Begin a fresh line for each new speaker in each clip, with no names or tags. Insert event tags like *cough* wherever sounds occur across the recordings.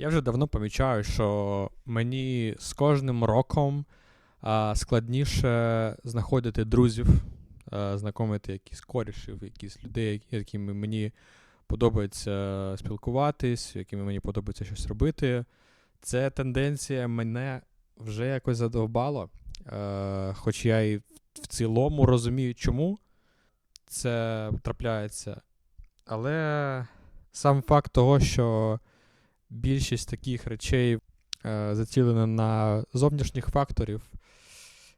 Я вже давно помічаю, що мені з кожним роком а, складніше знаходити друзів, а, знайомити якісь корішів, якісь людей, якими мені подобається спілкуватись, якими мені подобається щось робити. Це тенденція мене вже якось задовбало. Е, хоч я і в цілому розумію, чому це трапляється. Але сам факт того, що більшість таких речей е, зацілена на зовнішніх факторів,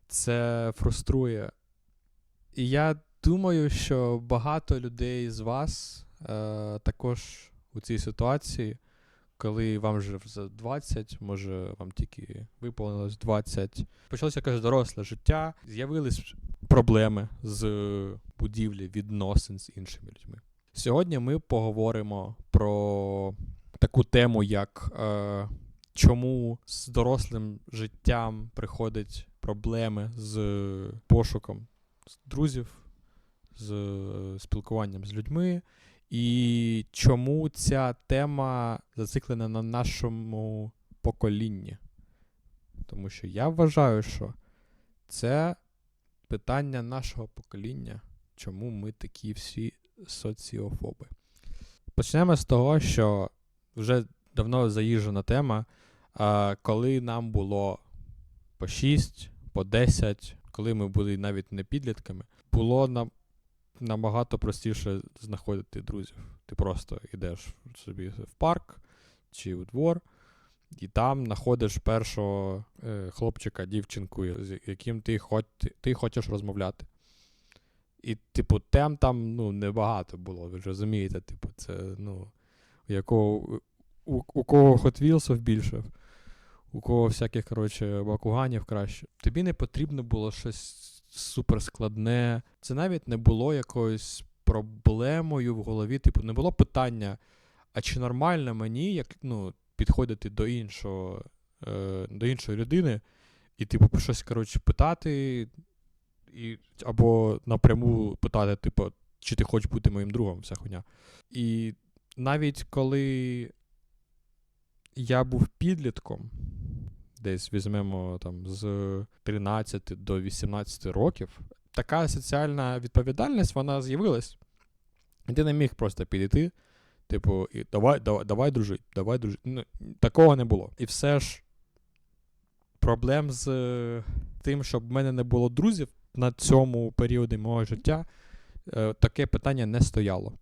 це фруструє. І я думаю, що багато людей з вас е, також у цій ситуації, коли вам вже за 20, може вам тільки виповнилось 20, почалося якесь доросле життя, з'явились проблеми з будівлі відносин з іншими людьми. Сьогодні ми поговоримо про таку тему, як е, чому з дорослим життям приходять проблеми з пошуком друзів, з спілкуванням з людьми, і чому ця тема зациклена на нашому поколінні. Тому що я вважаю, що це питання нашого покоління, чому ми такі всі соціофоби. Почнемо з того, що вже давно заїжджена тема, а, коли нам було по 6, по 10, коли ми були навіть не підлітками, було нам набагато простіше знаходити друзів. Ти просто йдеш собі в парк чи у двор, і там знаходиш першого е, хлопчика, дівчинку, з яким ти, хоч, ти хочеш розмовляти. І, типу, тем там ну, небагато було, ви ж розумієте, типу, це, ну, у якого, у, у кого Hot Wheels більше, у кого всяких, коротше, бакуганів краще. Тобі не потрібно було щось суперскладне. Це навіть не було якоюсь проблемою в голові. Типу, не було питання, а чи нормально мені як, ну, підходити до іншого, е, до іншої людини і, типу, щось, коротше, питати, і, або напряму питати, типу, чи ти хочеш бути моїм другом, вся хуйня. І навіть коли я був підлітком, десь візьмемо там з 13 до 18 років, така соціальна відповідальність вона з'явилась. Ти не міг просто підійти, типу, і давай давай, давай дружити, давай дружити. Ну, Такого не було. І все ж проблем з тим, щоб в мене не було друзів на цьому періоді мого життя, е, таке питання не стояло.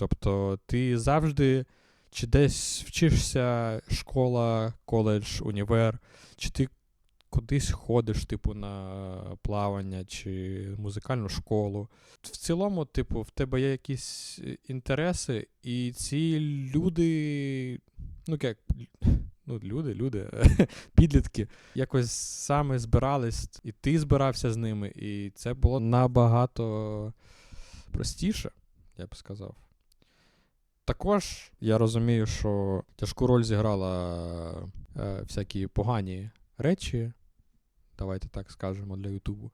Тобто, ти завжди чи десь вчишся школа, коледж, універ, чи ти кудись ходиш, типу, на плавання чи музикальну школу. В цілому, типу, в тебе є якісь інтереси, і ці люди, ну як. Ну, люди, люди, *laughs* підлітки, якось саме збирались, і ти збирався з ними, і це було набагато простіше, я б сказав. Також я розумію, що тяжку роль зіграла е, всякі погані речі, давайте так скажемо для Ютубу.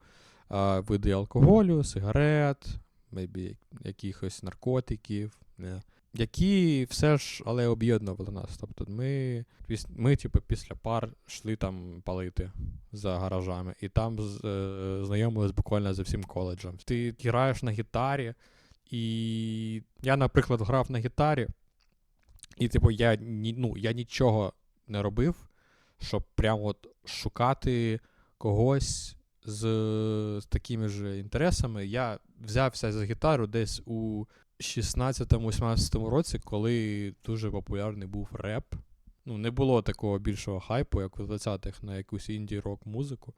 Е, види алкоголю, сигарет, maybe якихось наркотиків, не, які все ж але об'єднували нас. Тобто ми, ми типу, після пар йшли там палити за гаражами, і там е, знайомились буквально за всім коледжем. Ти граєш на гітарі. І я, наприклад, грав на гітарі, і, типу, я ні, ну, я нічого не робив, щоб прямо от шукати когось з, з такими ж інтересами. Я взявся за гітару десь у 16-18 році, коли дуже популярний був реп. Ну, Не було такого більшого хайпу, як у 20-х на якусь інді-рок музику.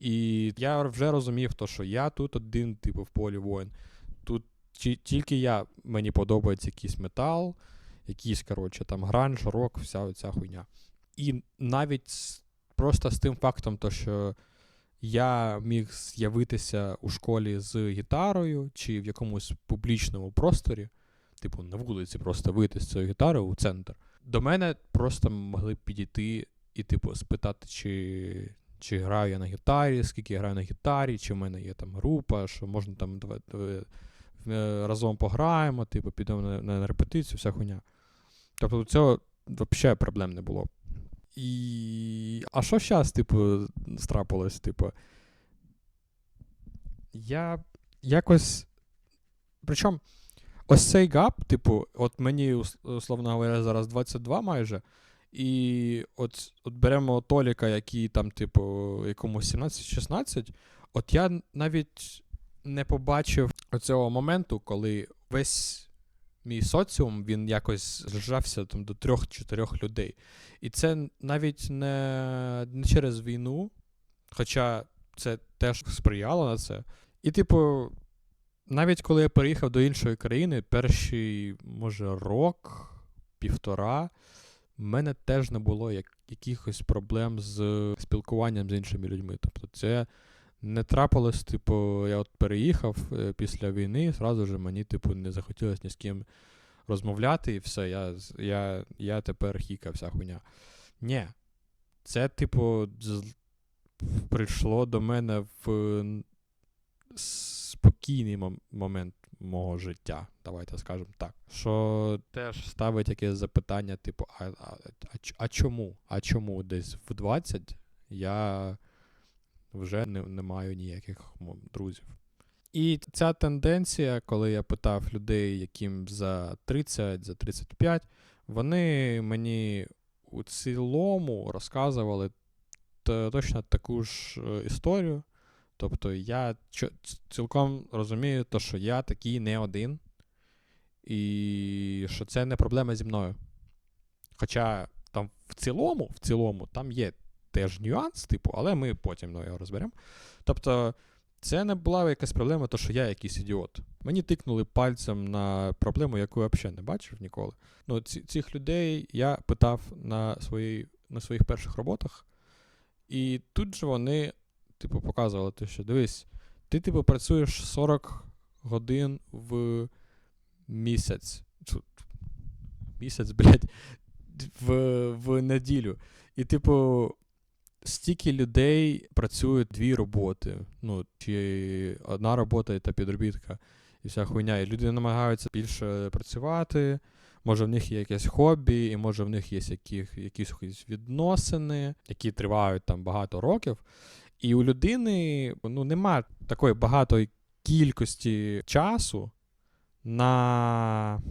І я вже розумів, то, що я тут один, типу, в полі воїн. Тут тільки я, мені подобається якийсь метал, якийсь, коротше, там гранж, рок, вся оця хуйня. І навіть просто з тим фактом, то, що я міг з'явитися у школі з гітарою чи в якомусь публічному просторі, типу на вулиці, просто вийти з цією гітарою у центр. До мене просто могли підійти і, типу, спитати, чи чи граю я на гітарі, скільки я граю на гітарі, чи в мене є там група, що можна там разом пограємо, типу, підемо на, на репетицію, вся хуйня. Тобто цього взагалі проблем не було. І. А що зараз, типу, страпилось? Типу, я якось. Причому, ось цей гап, типу, от мені, условно говоря, зараз 22 майже. І от от беремо Толіка, який там, типу, якому 17-16. От я навіть не побачив оцього моменту, коли весь мій соціум він якось зжався там до трьох-чотирьох людей. І це навіть не, не через війну, хоча це теж сприяло на це. І, типу, навіть коли я переїхав до іншої країни, перший, може, рок, півтора, в мене теж не було як, якихось проблем з спілкуванням з іншими людьми. Тобто, це не трапилось, типу, я от переїхав е, після війни, зразу ж мені, типу, не захотілося ні з ким розмовляти, і все, я я, я тепер хіка, вся хуйня. Ні. Це, типу, прийшло до мене в спокійний мом- момент мого життя, давайте скажемо так. Що теж ставить якесь запитання, типу, а, а, а, а чому? А чому десь в 20 я вже не, не маю ніяких друзів. І ця тенденція, коли я питав людей, яким за 30, за 35, вони мені у цілому розказували точно таку ж е, історію. Тобто я цілком розумію, то, що я такий не один, і що це не проблема зі мною. Хоча там в цілому, в цілому, там є теж нюанс, типу, але ми потім ну, його розберемо. Тобто, це не була якась проблема, то що я якийсь ідіот. Мені тикнули пальцем на проблему, яку я взагалі не бачив ніколи. Ну, ці, Цих людей я питав на, свої, на своїх перших роботах, і тут же вони, типу, показували, те, що дивись, ти, типу, працюєш 40 годин в місяць. Місяць, блядь, в, в неділю. І, типу, стільки людей працюють дві роботи. Ну, чи одна робота та підробітка, і вся хуйня. І люди намагаються більше працювати. Може, в них є якесь хобі, і може в них є яких, якісь відносини, які тривають там багато років. І у людини ну, нема такої багатої кількості часу на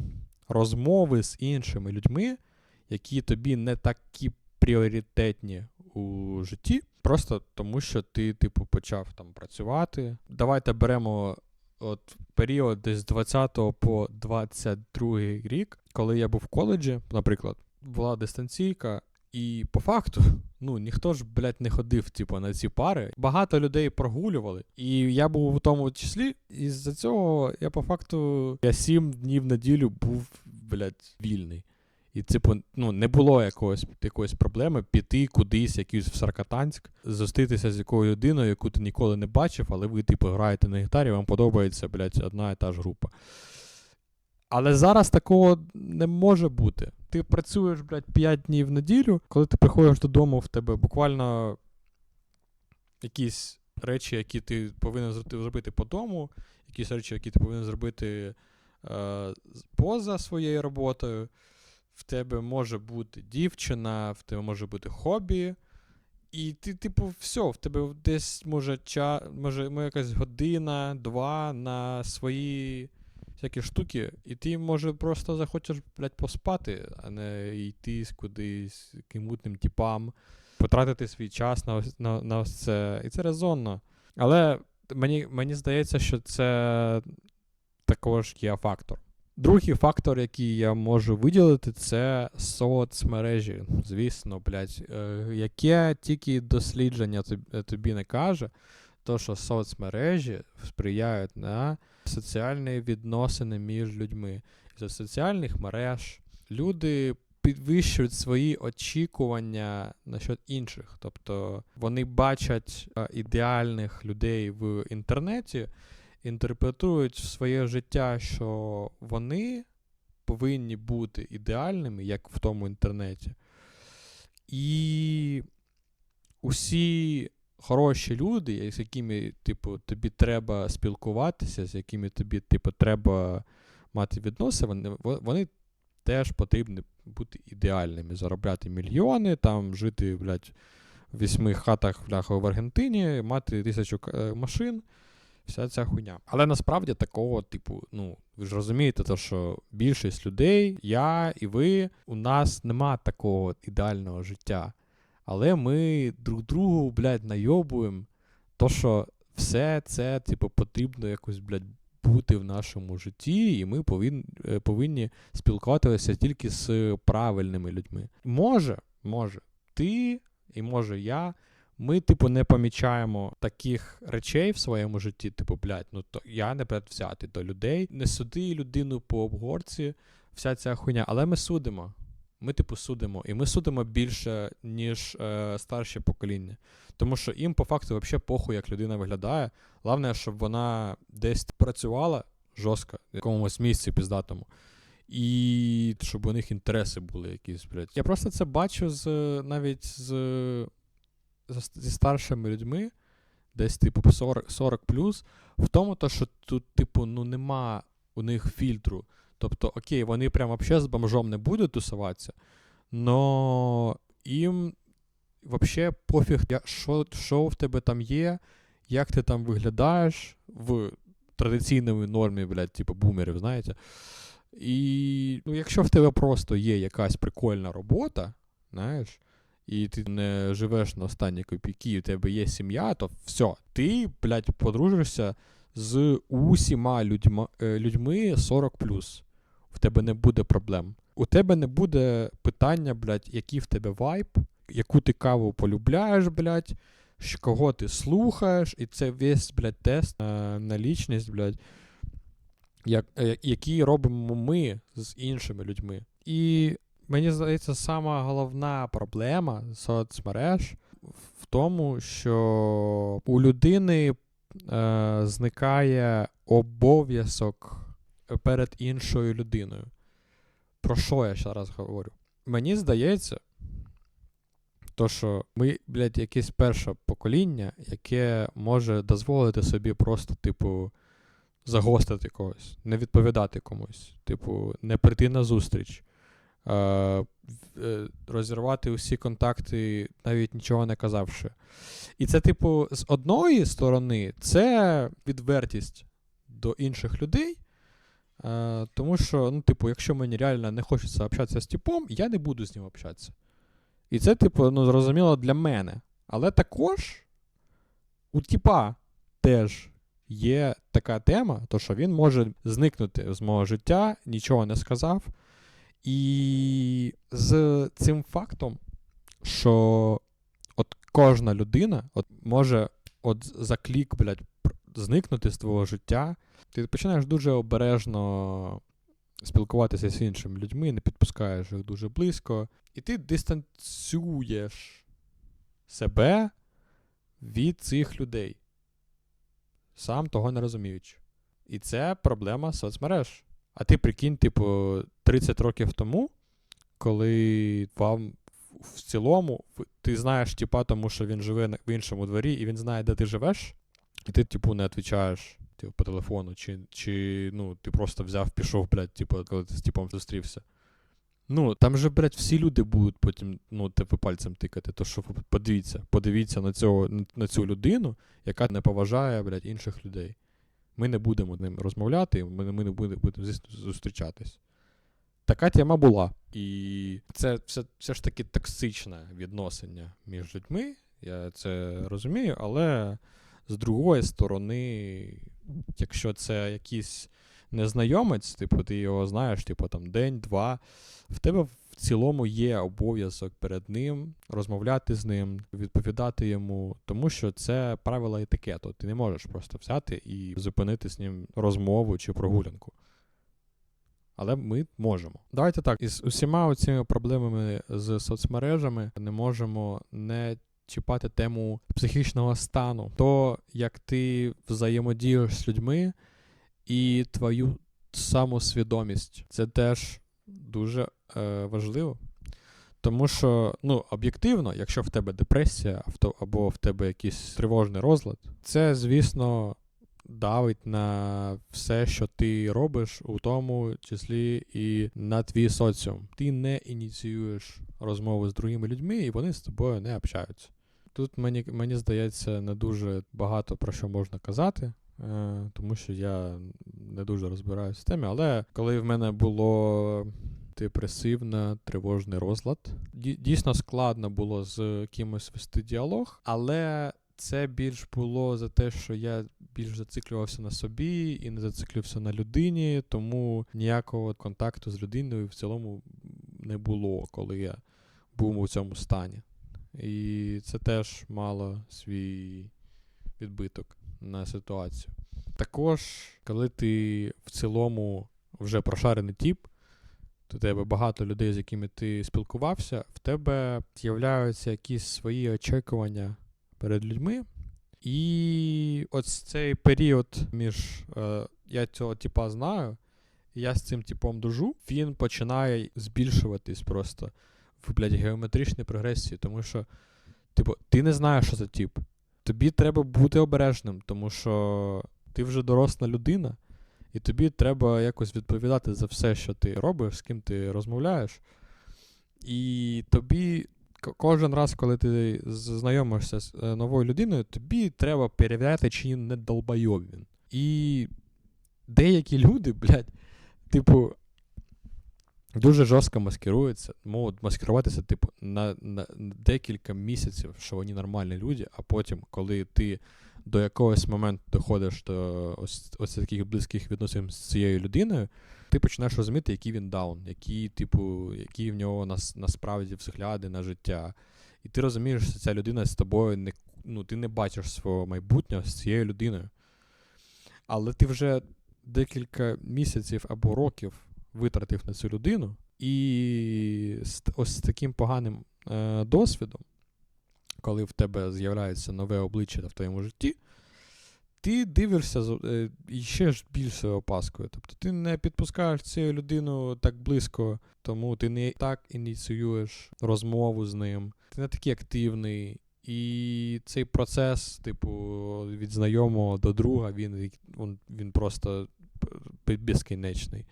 розмови з іншими людьми, які тобі не такі пріоритетні у житті, просто тому що ти, типу, почав там працювати. Давайте беремо от період десь з 20 по 22 рік, коли я був в коледжі, наприклад, була дистанційка. І по факту, ну ніхто ж, блядь, не ходив, типу, на ці пари. Багато людей прогулювали. І я був у тому числі. І з-за цього я по факту я сім днів неділю був, блядь, вільний. І, типу, ну, не було якогось, якоїсь проблеми піти кудись, якийсь в Саркатанськ, зустрітися з якою людиною, яку ти ніколи не бачив, але ви, типу, граєте на гітарі, вам подобається, блядь, одна і та ж група. Але зараз такого не може бути. Ти працюєш, блядь, 5 днів в неділю, коли ти приходиш додому, в тебе буквально якісь речі, які ти повинен зробити по дому, якісь речі, які ти повинен зробити е, поза своєю роботою в тебе може бути дівчина, в тебе може бути хобі. І ти, типу, все, в тебе десь може ча, може, може якась година, два на свої всякі штуки, і ти, може, просто захочеш, блядь, поспати, а не йти кудись кимутним типам, потратити свій час на на, на ось це. І це резонно. Але мені, мені здається, що це також є фактор. Другий фактор, який я можу виділити, це соцмережі. Звісно, блядь, е, яке тільки дослідження тобі не каже, то що соцмережі сприяють на соціальні відносини між людьми. За соціальних мереж люди підвищують свої очікування насчет інших. Тобто вони бачать е, ідеальних людей в інтернеті інтерпретують в своє життя, що вони повинні бути ідеальними, як в тому інтернеті. І усі хороші люди, з якими типу, тобі треба спілкуватися, з якими тобі типу, треба мати відносини, вони, теж потрібні бути ідеальними, заробляти мільйони, там жити, блядь, в вісьми хатах бляха в Аргентині, мати тисячу е, машин, вся ця хуйня. Але насправді такого, типу, ну, ви ж розумієте, то, що більшість людей, я і ви, у нас нема такого ідеального життя. Але ми друг другу, блядь, найобуємо, то, що все це, типу, потрібно якось, блядь, бути в нашому житті, і ми повин, е, повинні спілкуватися тільки з правильними людьми. Може, може, ти і може я. Ми, типу, не помічаємо таких речей в своєму житті, типу, блядь, ну то я не взяти до людей, не суди людину по обгорці, вся ця хуйня, але ми судимо. Ми, типу, судимо. І ми судимо більше, ніж е, старше покоління. Тому що їм по факту взагалі похуй, як людина виглядає. Головне, щоб вона десь працювала жорстко, в якомусь місці піздатому. І щоб у них інтереси були якісь, блядь. Я просто це бачу з навіть з зі старшими людьми, десь, типу, 40 40 плюс, в тому, то, що тут, типу, ну нема у них фільтру. Тобто, окей, вони прям взагалі з бомжом не будуть тусуватися, но їм взагалі пофіг, що, що в тебе там є, як ти там виглядаєш в традиційній нормі, блядь, типу бумерів, знаєте. І ну, якщо в тебе просто є якась прикольна робота, знаєш, і ти не живеш на останні копійки, і у тебе є сім'я, то все, ти, блядь, подружишся з усіма людьми, людьми 40 в тебе не буде проблем. У тебе не буде питання, блядь, який в тебе вайб, яку ти каву полюбляєш, блядь, кого ти слухаєш, і це весь, блядь, тест на, на лічність, блядь, як, е, який робимо ми з іншими людьми. І мені здається, сама головна проблема соцмереж в тому, що у людини е, зникає обов'язок перед іншою людиною. Про що я ще раз говорю? Мені здається, то, що ми, блядь, якесь перше покоління, яке може дозволити собі просто, типу, загостити когось, не відповідати комусь, типу, не прийти на зустріч, розірвати усі контакти, навіть нічого не казавши. І це, типу, з одної сторони, це відвертість до інших людей. Е, Тому що, ну, типу, якщо мені реально не хочеться общатися з типом, я не буду з ним общатися. І це, типу, ну, зрозуміло для мене. Але також у типа теж є така тема, то що він може зникнути з мого життя, нічого не сказав. І з цим фактом, що от кожна людина от може от за клік, блядь, зникнути з твого життя, ти починаєш дуже обережно спілкуватися з іншими людьми, не підпускаєш їх дуже близько, і ти дистанціюєш себе від цих людей, сам того не розуміючи. І це проблема соцмереж. А ти прикинь, типу, 30 років тому, коли вам в цілому ти знаєш типа, тому що він живе в іншому дворі, і він знає, де ти живеш, і ти, типу, не відповідаєш типу, по телефону, чи чи ну, ти просто взяв, пішов, блядь, типу, коли ти з типом зустрівся. Ну, там же, блядь, всі люди будуть потім ну, тебе пальцем тикати. То що подивіться, подивіться на цього, на цю людину, яка не поважає, блядь, інших людей. Ми не будемо з ним розмовляти, ми, ми не будемо, зустрічатись. Така тема була. І це все все ж таки токсичне відносення між людьми. Я це розумію, але з другої сторони, якщо це якийсь незнайомець, типу, ти його знаєш, типу там день-два, в тебе в цілому є обов'язок перед ним розмовляти з ним, відповідати йому, тому що це правила етикету. Ти не можеш просто взяти і зупинити з ним розмову чи прогулянку. Але ми можемо. Давайте так, із усіма цими проблемами з соцмережами не можемо не чіпати тему психічного стану, то як ти взаємодієш з людьми і твою самосвідомість. Це теж дуже е, важливо. Тому що, ну, об'єктивно, якщо в тебе депресія або в тебе якийсь тривожний розлад, це, звісно, давить на все, що ти робиш, у тому числі і на твій соціум. Ти не ініціюєш розмови з другими людьми, і вони з тобою не общаються. Тут мені, мені здається, не дуже багато про що можна казати, тому що я не дуже розбираюся в темі. Але коли в мене було депресивно тривожний розлад, дійсно складно було з кимось вести діалог, але це більш було за те, що я більш зациклювався на собі і не зациклювався на людині, тому ніякого контакту з людиною в цілому не було, коли я був у цьому стані. І це теж мало свій відбиток на ситуацію. Також, коли ти в цілому вже прошарений тіп, то тебе багато людей, з якими ти спілкувався, в тебе з'являються якісь свої очікування перед людьми. І ось цей період між е, я цього типа знаю, і я з цим типом дружу, він починає збільшуватись просто в блядь, геометричній прогресії, тому що, типу, ти не знаєш, що це тип. Тобі треба бути обережним, тому що ти вже доросла людина, і тобі треба якось відповідати за все, що ти робиш, з ким ти розмовляєш. І тобі кожен раз, коли ти знайомишся з е, новою людиною, тобі треба перевіряти, чи не долбойоб він. І деякі люди, блядь, типу, дуже жорстко маскируються, можуть маскируватися, типу, на, на декілька місяців, що вони нормальні люди, а потім, коли ти до якогось моменту доходиш до ось, ось таких близьких відносин з цією людиною, ти починаєш розуміти, який він даун, які, типу, які в нього нас, насправді взгляди на життя. І ти розумієш, що ця людина з тобою не, ну, ти не бачиш свого майбутнього з цією людиною. Але ти вже декілька місяців або років витратив на цю людину, і ось з таким поганим е, досвідом, коли в тебе з'являється нове обличчя в твоєму житті, ти дивишся е, ще ж більшою опаскою. Тобто ти не підпускаєш цю людину так близько, тому ти не так ініціюєш розмову з ним, ти не такий активний. І цей процес, типу, від знайомого до друга, він, він просто безкінечний.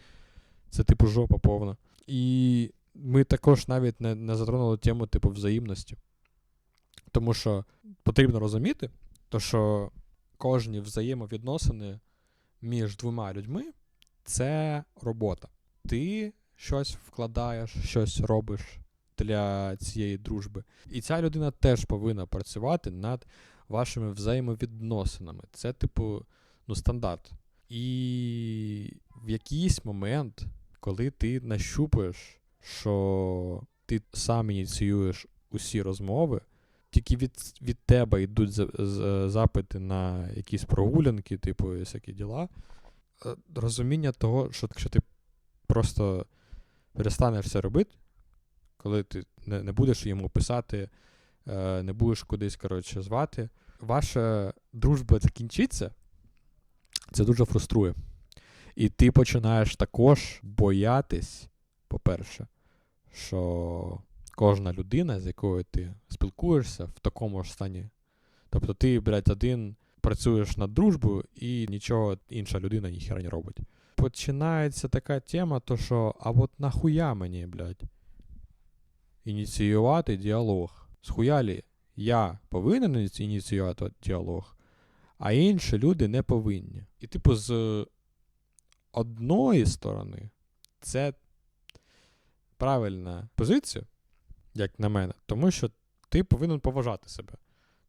Це, типу, жопа повна. І ми також навіть не, не затронули тему, типу, взаємності. Тому що потрібно розуміти, то, що кожні взаємовідносини між двома людьми це робота. Ти щось вкладаєш, щось робиш для цієї дружби. І ця людина теж повинна працювати над вашими взаємовідносинами. Це, типу, ну, стандарт. І в якийсь момент, коли ти нащупаєш, що ти сам ініціюєш усі розмови, тільки від, від тебе йдуть з- запити на якісь прогулянки, типу, всякі діла. е, Розуміння того, що якщо ти просто перестанеш це робити, коли ти не, не будеш йому писати, е, не будеш кудись, коротше, звати, ваша дружба закінчиться, це дуже фруструє. І ти починаєш також боятись, по-перше, що кожна людина, з якою ти спілкуєшся, в такому ж стані. Тобто ти, блядь, один працюєш над дружбою і нічого інша людина ніхера не робить. Починається така тема, то що, а от нахуя мені, блядь, ініціювати діалог? Схуялі я повинен ініціювати діалог, а інші люди не повинні. І, типу, з одної сторони, це правильна позиція, як на мене, тому що ти повинен поважати себе.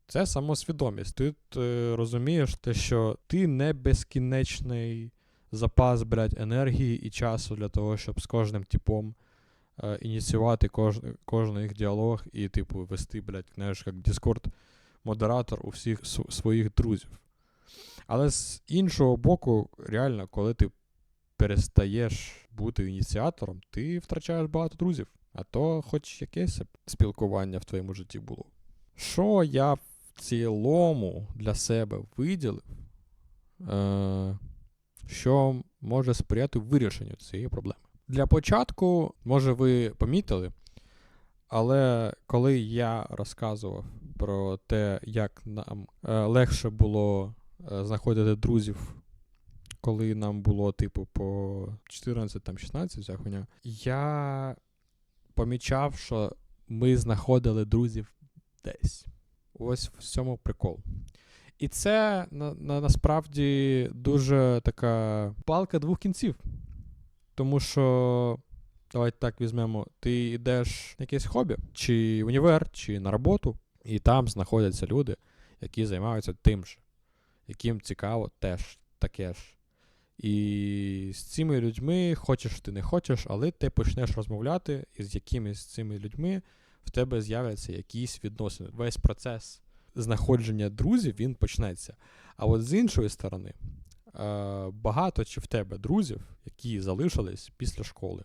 Це самосвідомість. Ти е, розумієш те, що ти не безкінечний запас, блядь, енергії і часу для того, щоб з кожним типом е, ініціювати кож, кожен їх діалог і, типу, вести, блядь, знаєш, як Discord модератор у всіх своїх друзів. Але з іншого боку, реально, коли ти перестаєш бути ініціатором, ти втрачаєш багато друзів. А то хоч якесь спілкування в твоєму житті було. Що я в цілому для себе виділив, е, що може сприяти вирішенню цієї проблеми? Для початку, може, ви помітили, але коли я розказував про те, як нам е, легше було е, знаходити друзів, коли нам було, типу, по 14, там 16, вся хуйня, я помічав, що ми знаходили друзів десь. Ось в цьому прикол. І це на, на, насправді дуже така палка двох кінців. Тому що, давайте так візьмемо, ти йдеш на якесь хобі, чи універ, чи на роботу, і там знаходяться люди, які займаються тим же, яким цікаво теж таке ж. І з цими людьми, хочеш ти не хочеш, але ти почнеш розмовляти, і з якимись цими людьми в тебе з'являться якісь відносини. Весь процес знаходження друзів він почнеться. А от з іншої сторони, е, багато чи в тебе друзів, які залишились після школи.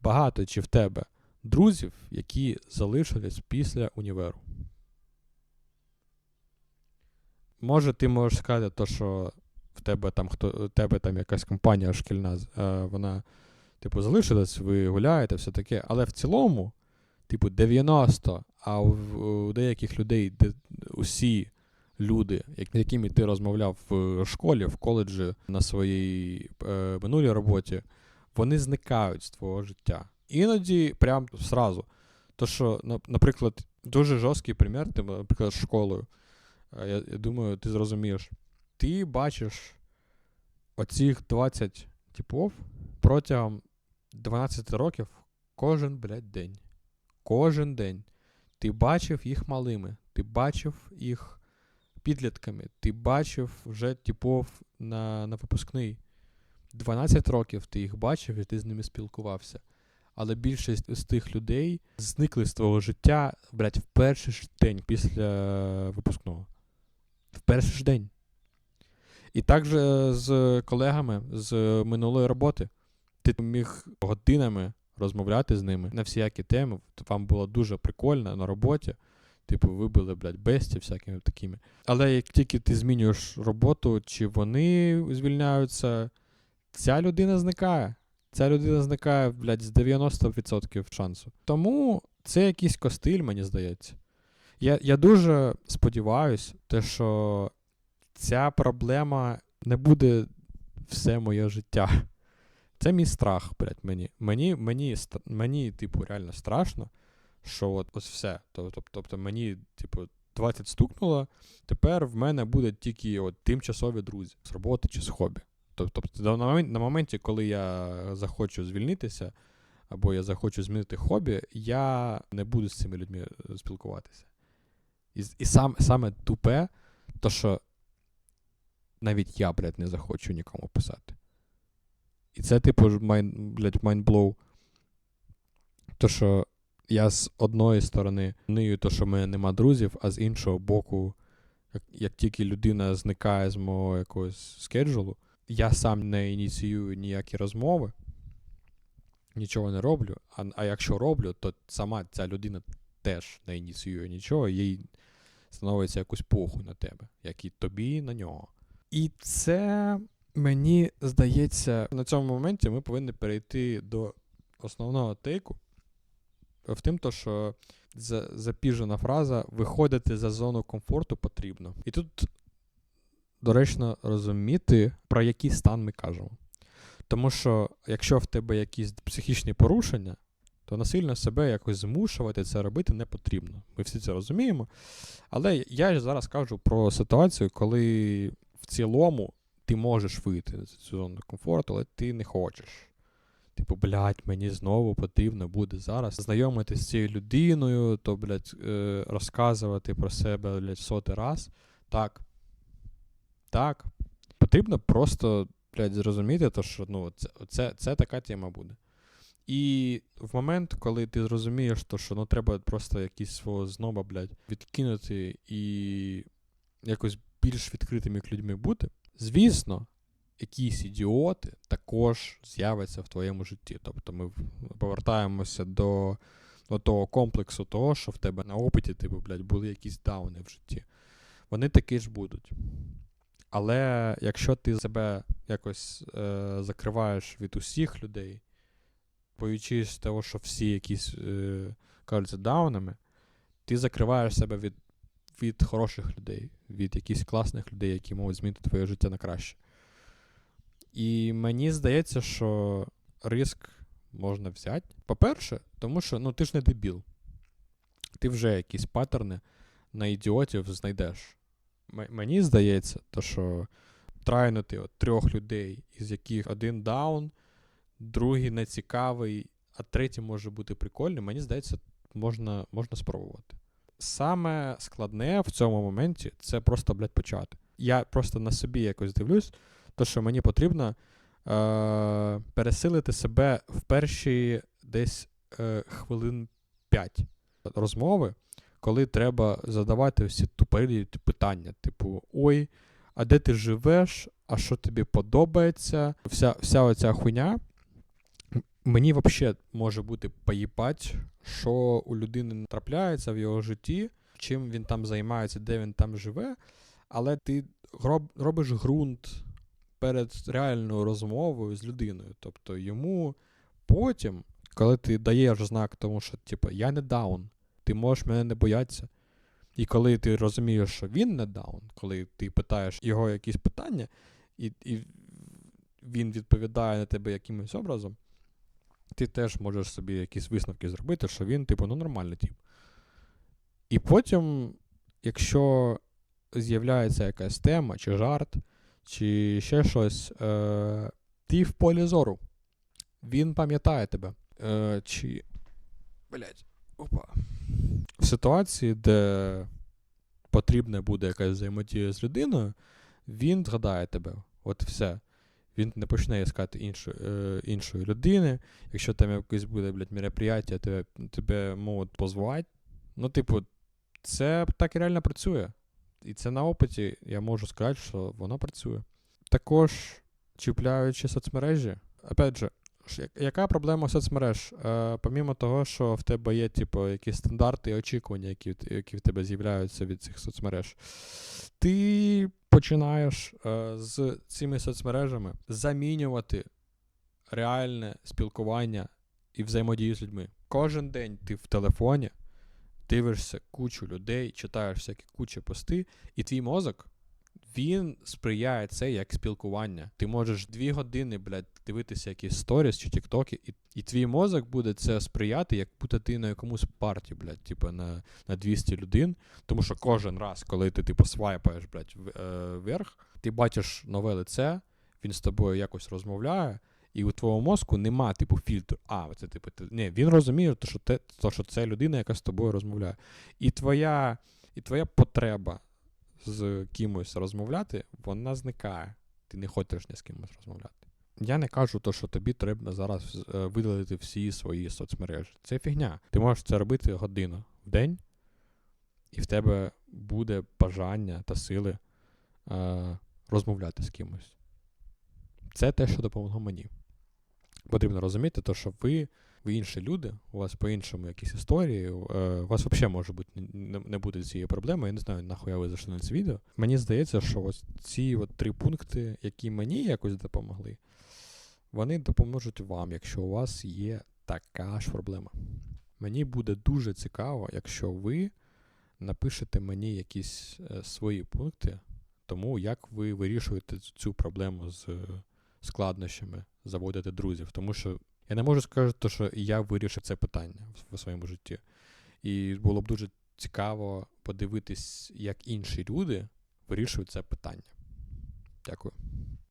Багато чи в тебе друзів, які залишились після універу. Може, ти можеш сказати, то, що в тебе там хто в тебе там якась компанія шкільна, е, вона, типу, залишилась, ви гуляєте, все таке. Але в цілому, типу, 90, а у, у деяких людей де, усі люди, як- якими ти розмовляв в школі, в коледжі, на своїй е, минулій роботі, вони зникають з твого життя. Іноді прям зразу. То, що, наприклад, дуже жорсткий примір, ти, наприклад, з школою. Е, Я, я думаю, ти зрозумієш. Ти бачиш оцих 20 типов протягом 12 років кожен, блядь, день. Кожен день. Ти бачив їх малими, ти бачив їх підлітками, ти бачив вже типов на, на випускний. 12 років ти їх бачив і ти з ними спілкувався. Але більшість з тих людей зникли з твого життя, блядь, в перший ж день після випускного. В перший ж день. І так же з колегами з минулої роботи. Ти міг годинами розмовляти з ними на всіякі теми. Вам було дуже прикольно на роботі. Типу, ви були, блядь, бесті, всякими такими. Але як тільки ти змінюєш роботу, чи вони звільняються, ця людина зникає. Ця людина зникає, блядь, з 90% шансу. Тому це якийсь костиль, мені здається. Я, я дуже сподіваюся, те, що ця проблема не буде все моє життя. Це мій страх, блядь, мені. Мені, мені, мені типу, реально страшно, що от ось все. Тобто, тобто мені, типу, 20 стукнуло, тепер в мене буде тільки от, тимчасові друзі з роботи чи з хобі. Тобто, на, на моменті, коли я захочу звільнитися, або я захочу змінити хобі, я не буду з цими людьми е, спілкуватися. І, і сам, саме тупе, то що навіть я, блядь, не захочу нікому писати. І це, типу, майн, блядь, майндблоу. То, що я з одної сторони нию, то, що в мене нема друзів, а з іншого боку, як, як тільки людина зникає з мого якогось скеджулу, я сам не ініціюю ніякі розмови, нічого не роблю. А, а якщо роблю, то сама ця людина теж не ініціює нічого, їй становиться якусь похуй на тебе, як і тобі на нього. І це мені здається, на цьому моменті ми повинні перейти до основного тейку. В тим, то, що запіжена фраза виходити за зону комфорту потрібно. І тут доречно розуміти, про який стан ми кажемо. Тому що якщо в тебе якісь психічні порушення, то насильно себе якось змушувати це робити не потрібно. Ми всі це розуміємо. Але я зараз кажу про ситуацію, коли цілому ти можеш вийти з цю зону комфорту, але ти не хочеш. Типу, блядь, мені знову потрібно буде зараз знайомитися з цією людиною, то, блядь, е, розказувати про себе, блядь, сотий раз. Так. Так. Потрібно просто, блядь, зрозуміти, то, що ну, це, це, це така тема буде. І в момент, коли ти зрозумієш, то, що ну, треба просто якийсь свого зноба, блядь, відкинути і якось більш відкритими людьми бути, звісно, якісь ідіоти також з'являться в твоєму житті. Тобто ми повертаємося до, до того комплексу того, що в тебе на опиті, типу, блядь, були якісь дауни в житті. Вони такі ж будуть. Але якщо ти себе якось е, закриваєш від усіх людей, боючись того, що всі якісь е, кажуться даунами, ти закриваєш себе від від хороших людей, від якихось класних людей, які можуть змінити твоє життя на краще. І мені здається, що риск можна взяти. По-перше, тому що ну, ти ж не дебіл. Ти вже якісь паттерни на ідіотів знайдеш. М- мені здається, то, що трайнути от трьох людей, із яких один даун, другий нецікавий, а третій може бути прикольним, мені здається, можна, можна спробувати. Саме складне в цьому моменті це просто, блядь, почати. Я просто на собі якось дивлюсь, то що мені потрібно е- пересилити себе в перші десь е- хвилин 5 розмови, коли треба задавати всі тупорилі питання, типу, ой, а де ти живеш, а що тобі подобається? Вся, вся оця хуйня. Мені взагалі може бути поїбать, що у людини трапляється в його житті, чим він там займається, де він там живе, але ти роб- робиш ґрунт перед реальною розмовою з людиною. Тобто йому потім, коли ти даєш знак тому, що типу, я не даун, ти можеш мене не боятися. І коли ти розумієш, що він не даун, коли ти питаєш його якісь питання, і, і він відповідає на тебе якимось образом, ти теж можеш собі якісь висновки зробити, що він, типу, ну нормальний тип. І потім, якщо з'являється якась тема, чи жарт, чи ще щось, е, ти в полі зору. Він пам'ятає тебе. Е, чи. Блять. Опа. В ситуації, де потрібна буде якась взаємодія з людиною, він згадає тебе. От все. Він не почне іскати іншу, е, іншої людини. Якщо там якесь буде, блядь, мероприятие, тебе, тебе можуть позвати. Ну, типу, це так і реально працює. І це на опиті, я можу сказати, що воно працює. Також, чіпляючи соцмережі, опять же, яка проблема соцмереж? Е, помімо того, що в тебе є, типу, якісь стандарти і очікування, які, які в тебе з'являються від цих соцмереж, ти починаєш е, з цими соцмережами замінювати реальне спілкування і взаємодію з людьми. Кожен день ти в телефоні дивишся кучу людей, читаєш всякі кучі пости, і твій мозок. Він сприяє це як спілкування. Ти можеш дві години, блядь, дивитися якісь сторіс чи тіктоки, і, і твій мозок буде це сприяти, як будто ти на якомусь парті, блядь, типу на, на 200 людей. Тому що кожен раз, коли ти типу свайпаєш, блядь, в- е, вверх, ти бачиш нове лице, він з тобою якось розмовляє, і у твого мозку нема, типу, фільтру. А, це типу, ти... Ні, він розуміє, то, що, те, то, що це людина, яка з тобою розмовляє. І твоя, і твоя потреба з кимось розмовляти, вона зникає. Ти не хочеш ні з кимось розмовляти. Я не кажу, то, що тобі треба зараз е, видалити всі свої соцмережі. Це фігня. Ти можеш це робити годину в день, і в тебе буде бажання та сили е, розмовляти з кимось. Це те, що допомогло мені. Потрібно розуміти, то, що ви, ви інші люди, у вас по-іншому якісь історії, е, у вас взагалі може бути не, буде цієї проблеми. Я не знаю, нахуя ви зайшли на це відео. Мені здається, що ось ці от три пункти, які мені якось допомогли, вони допоможуть вам, якщо у вас є така ж проблема. Мені буде дуже цікаво, якщо ви напишете мені якісь е, свої пункти, тому як ви вирішуєте цю проблему з е, складнощами заводити друзів. Тому що я не можу сказати, що я вирішив це питання в, своєму житті. І було б дуже цікаво подивитись, як інші люди вирішують це питання. Дякую.